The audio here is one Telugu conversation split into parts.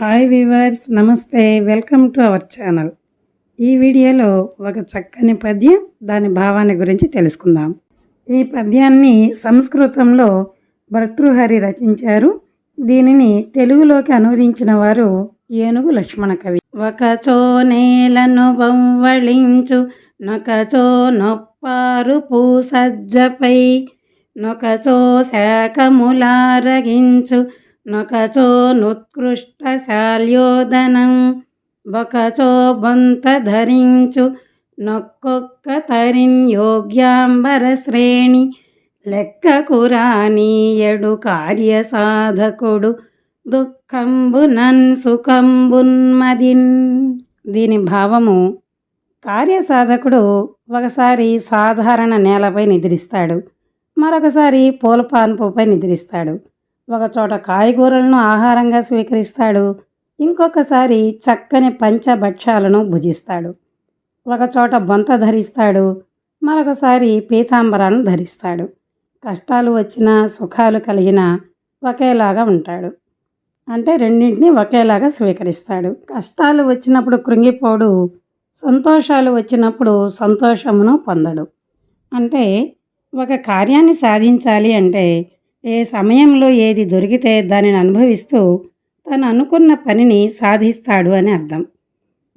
హాయ్ వీవర్స్ నమస్తే. Welcome to our channel. ఈ వీడియోలో ఒక చక్కని పద్యం దాని భావాన్ని గురించి తెలుసుకుందాం. ఈ పద్యాన్ని సంస్కృతంలో భర్తృహరి రచించారు. దీనిని తెలుగులోకి అనువదించిన వారు ఏనుగు లక్ష్మణ కవి. ఒకచో నేలను బొవ్వళించు నొకచో నొప్పారు పూసజ్జపై నొకచో శాఖములారగించు నొకచో నుత్కృష్ట శాల్యోదనం బొకచో బొంత ధరించు నొక్కొక్క తరిన్ యోగ్యాంబర శ్రేణి లెక్కకురానీయడు కార్య సాధకుడు దుఃఖంబునన్ సుఖంబున్మదిన్. దీని భావము కార్యసాధకుడు ఒకసారి సాధారణ నేలపై నిద్రిస్తాడు మరొకసారి పూలపాన్పుపై నిద్రిస్తాడు. ఒకచోట కాయగూరలను ఆహారంగా స్వీకరిస్తాడు ఇంకొకసారి చక్కని పంచభక్ష్యాలను భుజిస్తాడు. ఒకచోట బొంత ధరిస్తాడు మరొకసారి పీతాంబరాలను ధరిస్తాడు. కష్టాలు వచ్చినా సుఖాలు కలిగినా ఒకేలాగా ఉంటాడు. అంటే రెండింటిని ఒకేలాగా స్వీకరిస్తాడు. కష్టాలు వచ్చినప్పుడు కృంగిపోడు సంతోషాలు వచ్చినప్పుడు సంతోషమును పొందడు. అంటే ఒక కార్యాన్ని సాధించాలి అంటే ఏ సమయంలో ఏది దొరికితే దానిని అనుభవిస్తూ తను అనుకున్న పనిని సాధిస్తాడు అని అర్థం.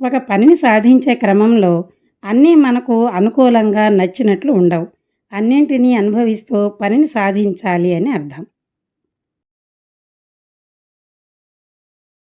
ఒక పనిని సాధించే క్రమంలో అన్నీ మనకు అనుకూలంగా నచ్చినట్లు ఉండవు. అన్నింటినీ అనుభవిస్తూ పనిని సాధించాలి అని అర్థం.